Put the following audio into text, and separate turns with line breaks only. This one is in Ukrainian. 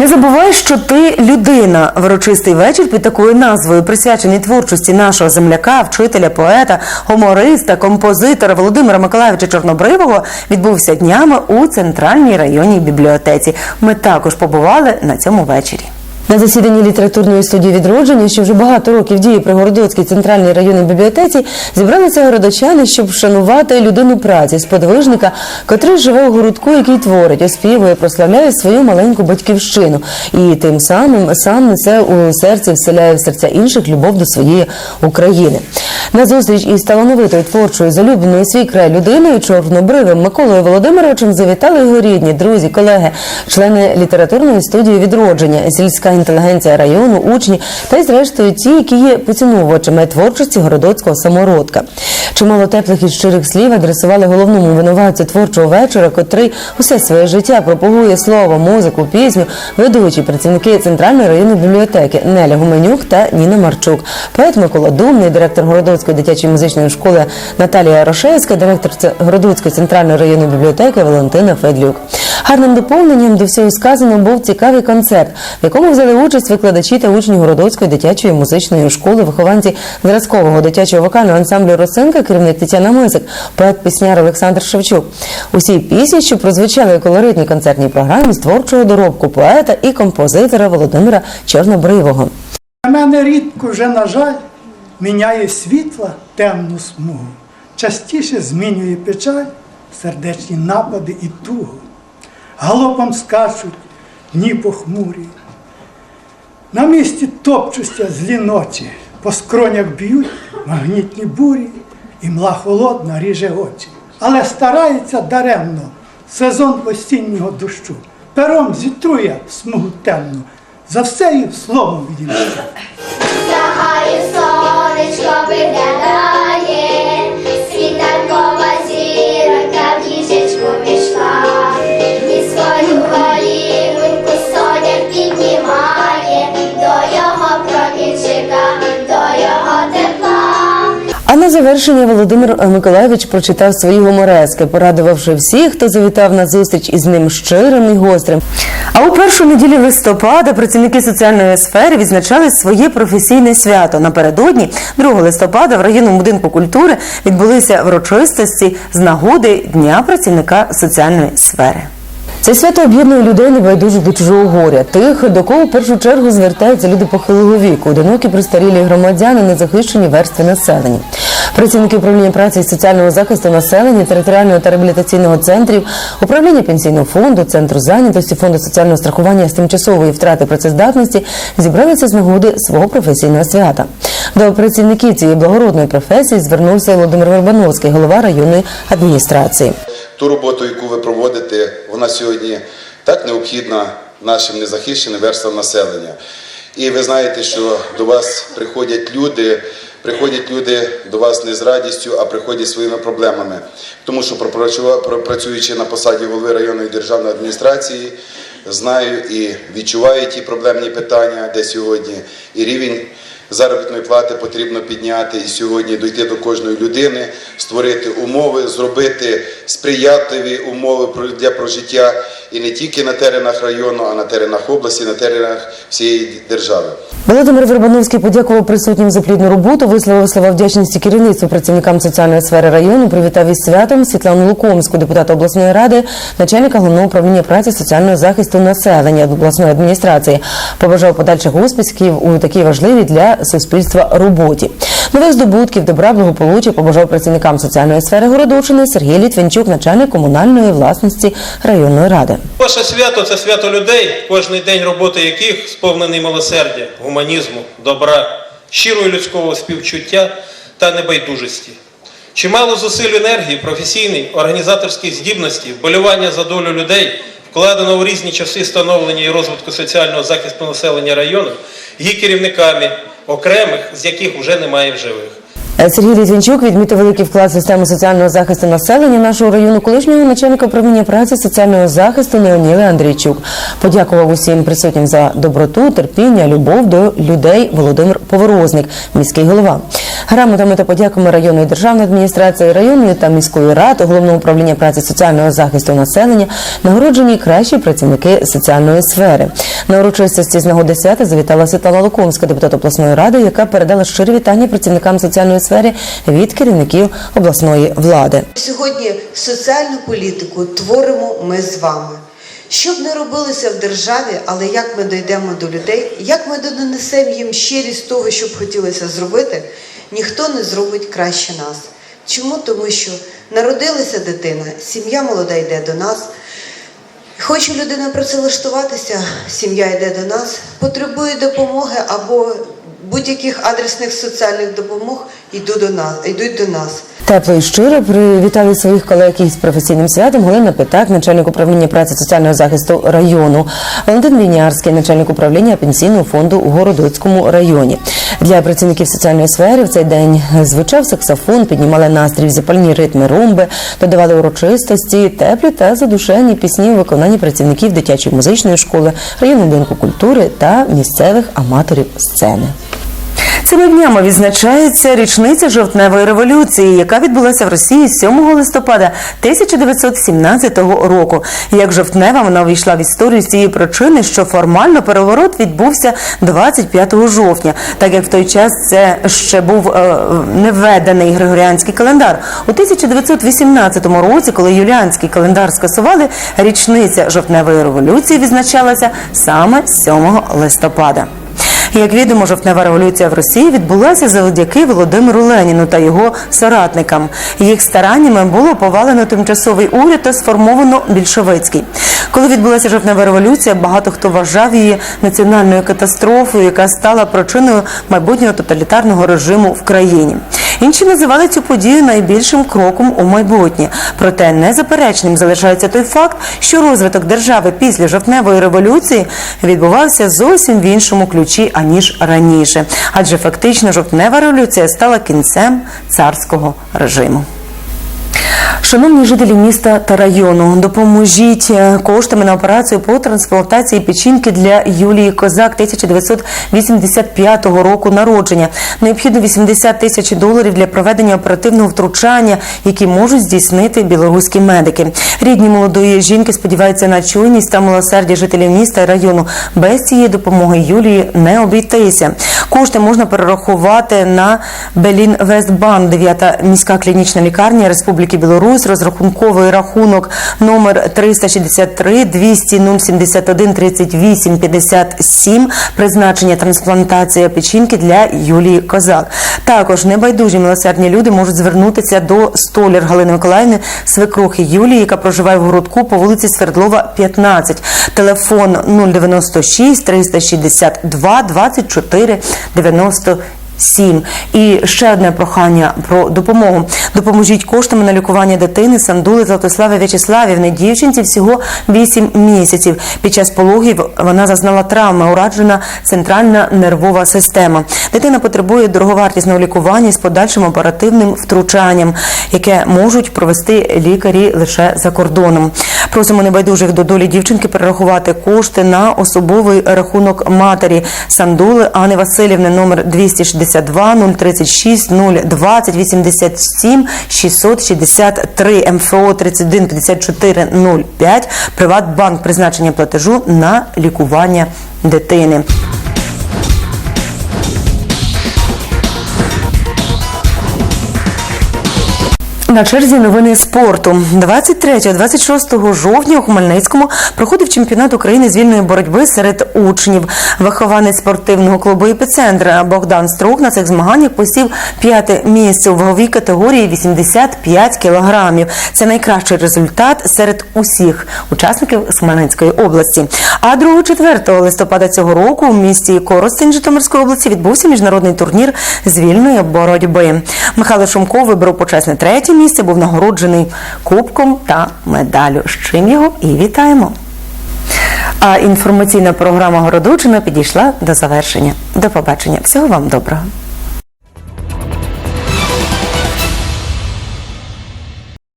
Не забувай, що ти людина. Врочистий вечір під такою назвою, присвячений творчості нашого земляка, вчителя, поета, гумориста, композитора Володимира Миколаївича Чорнобривого, відбувся днями у центральній районній бібліотеці. Ми також побували на цьому вечорі. На засіданні літературної студії відродження, що вже багато років діє при Городоцькій центральній районній бібліотеці, зібралися городочани, щоб вшанувати людину праці, сподвижника, котрий живе у городку, який творить, оспівує, прославляє свою маленьку батьківщину, і тим самим сам несе у серці, вселяє в серця інших любов до своєї України. На зустріч із талановитою творчою залюбленою свій край людиною чорнобривим Миколою Володимировичем завітали його рідні, друзі, колеги, члени літературної студії відродження, сільська інтелігенція району, учні та й зрештою ті, які є поціновувачами творчості городоцького самородка. Чимало теплих і щирих слів адресували головному винуватцю творчого вечора, котрий усе своє життя пропагує слово, музику, пісню, ведучі працівники центральної районної бібліотеки Неля Гуменюк та Ніна Марчук, поет Микола Думний, директор Городоцької дитячої музичної школи Наталія Рошевська, директор Городоцької центральної районної бібліотеки Валентина Федлюк. Гарним доповненням до всього сказаного був цікавий концерт, в якому взяли участь викладачі та учні Городоцької дитячої музичної школи, вихованці зразкового дитячого вокального ансамблю Росинка, керівник Тетяна Мисик, поет-пісняр Олександр Шевчук. Усі пісні, що прозвучали у колоритній концертній програмі з творчого доробку поета і композитора Володимира Чорнобривого.
На мене рідко вже, на жаль, міняє світла темну смугу. Частіше змінює печаль, сердечні напади і тугу. Галопом скачуть дні похмурі. На місці топчуся злі ночі, по скронях б'ють магнітні бурі, і мла холодна ріже очі. Але старається даремно сезон осіннього дощу. Пером зітрує смугу темну, за все їх словом відімщу.
Завершення Володимир Миколаївич прочитав свої гуморески, порадувавши всіх, хто завітав на зустріч із ним щирим і гострим. А у першу неділю листопада працівники соціальної сфери відзначали своє професійне свято. Напередодні, 2 листопада, в районному будинку культури відбулися врочистості з нагоди Дня працівника соціальної сфери. Це свято об'єднує людей небайдужих до чужого горя, тих, до кого в першу чергу звертаються люди похилого віку, одинокі пристарілі громадяни, незахищені верстви населення. Працівники управління праці і соціального захисту населення, територіального та реабілітаційного центрів, управління пенсійного фонду, центру зайнятості, фонду соціального страхування з тимчасової втрати працездатності зібралися з нагоди свого професійного свята. До працівників цієї благородної професії звернувся Володимир Вербановський, голова районної адміністрації.
ту роботу, яку ви проводите, вона сьогодні так необхідна нашим незахищеним верствам населення. І ви знаєте, що до вас приходять люди, приходять люди до вас не з радістю, а приходять своїми проблемами. Тому що пропрацюючи на посаді голови районної державної адміністрації, знаю і відчуваю ті проблемні питання, де сьогодні і рівень заробітної плати потрібно підняти і сьогодні дойти до кожної людини, створити умови, зробити сприятливі умови для прожиття і не тільки на теренах району, а на теренах області, на теренах всієї держави.
Володимир Вербановський подякував присутнім за плідну роботу, висловив слова вдячності керівництву працівникам соціальної сфери району. Привітав із святом Світлану Лукомську, депутата обласної ради, начальника головного управління праці соціального захисту населення обласної адміністрації. Побажав подальших успіхів у такій важливій для суспільства роботі. Нових здобутків, добра, благополуччя побажав працівникам соціальної сфери Городовщини Сергій Літвинчук, начальник комунальної власності районної ради.
Ваше свято це свято людей, кожний день роботи яких сповнений милосердя, гуманізму, добра, щирого людського співчуття та небайдужості. Чимало зусиль енергії, професійної, організаторської здібності, вболівання за долю людей вкладено у різні часи становлення і розвитку соціального захисту населення району, її керівниками, окремих, з яких вже немає в живих.
Е, Сергій Літвінчук відмітив великий вклад системи соціального захисту населення нашого району колишнього начальника управління праці соціального захисту Леоніли Андрійчук. Подякував усім присутнім за доброту, терпіння, любов до людей Володимир Поворозник, міський голова.
Грамотами та подяками районної державної адміністрації, районної та міської ради, головного управління праці соціального захисту населення нагороджені кращі працівники соціальної сфери. На урочистості з нагоди свята завітала Світлана Лукомська, депутат обласної ради, яка передала щирі вітання працівникам соціальної сфери від керівників обласної влади.
Сьогодні соціальну політику творимо ми з вами. Що б не робилося в державі, але як ми дійдемо до людей, як ми донесемо їм щирість того, що б хотілося зробити, ніхто не зробить краще нас. Чому? Тому що народилася дитина, сім'я молода йде до нас. Хоче людина працевлаштуватися, сім'я йде до нас, потребує допомоги або будь-яких адресних соціальних допомог йдуть до нас. Йдуть до нас.
Тепло і щиро привітали своїх колег із професійним святом Галина Питак, начальник управління праці соціального захисту району, Валентин Вінярський, начальник управління пенсійного фонду у Городоцькому районі. Для працівників соціальної сфери в цей день звучав саксофон, піднімали настрій в запальні ритми румби, додавали урочистості, теплі та задушевні пісні у виконанні працівників дитячої музичної школи, районного будинку культури та місцевих аматорів сцени. Цими днями відзначається річниця жовтневої революції, яка відбулася в Росії 7 листопада 1917 року. Як жовтнева вона увійшла в історію з цієї причини, що формально переворот відбувся 25 жовтня, так як в той час це ще був е, невведений григоріанський календар. У 1918 році, коли юліанський календар скасували, річниця жовтневої революції відзначалася саме 7 листопада. Як відомо, жовтнева революція в Росії відбулася завдяки Володимиру Леніну та його соратникам. Їх стараннями було повалено тимчасовий уряд та сформовано більшовицький. Коли відбулася жовтнева революція, багато хто вважав її національною катастрофою, яка стала причиною майбутнього тоталітарного режиму в країні. Інші називали цю подію найбільшим кроком у майбутнє. Проте незаперечним залишається той факт, що розвиток держави після жовтневої революції відбувався зовсім в іншому ключі аніж раніше, адже фактично жовтнева революція стала кінцем царського режиму. Шановні жителі міста та району, допоможіть е, коштами на операцію по трансплантації печінки для Юлії Козак 1985 року народження. Необхідно 80 тисяч доларів для проведення оперативного втручання, які можуть здійснити білоруські медики. Рідні молодої жінки сподіваються на чуйність та милосердя жителів міста і району. Без цієї допомоги Юлії не обійтися. Кошти можна перерахувати на Белін Вестбан, 9 міська клінічна лікарня Республіки Білорусь, розрахунковий рахунок номер 363 200 071 38 57, призначення трансплантація печінки для Юлії Козак. Також небайдужі милосердні люди можуть звернутися до столяр Галини Миколаївни, свекрухи Юлії, яка проживає в городку по вулиці Свердлова, 15. Телефон 096 362 24 90 7. І ще одне прохання про допомогу. Допоможіть коштами на лікування дитини Сандули Златослави В'ячеславівни. Дівчинці всього 8 місяців. Під час пологів вона зазнала травми, ураджена центральна нервова система. Дитина потребує дороговартісного лікування з подальшим оперативним втручанням, яке можуть провести лікарі лише за кордоном. Просимо небайдужих до долі дівчинки перерахувати кошти на особовий рахунок матері Сандули Ани Васильівни номер 260 262 036 020 87 663 МФО 31 54 05 Приватбанк призначення платежу на лікування дитини. На черзі новини спорту 23-26 жовтня у Хмельницькому проходив чемпіонат України з вільної боротьби серед учнів. Вихованець спортивного клубу «Епіцентр» Богдан Струк на цих змаганнях посів п'яте місце у ваговій категорії 85 кілограмів. Це найкращий результат серед усіх учасників з Хмельницької області. А 2-4 листопада цього року у місті Коростень Житомирської області відбувся міжнародний турнір з вільної боротьби. Михайло Шумко вибрав почесне третє місце, був нагороджений кубком та медаллю. З чим його і вітаємо. А інформаційна програма Городочина підійшла до завершення. До побачення. Всього вам доброго.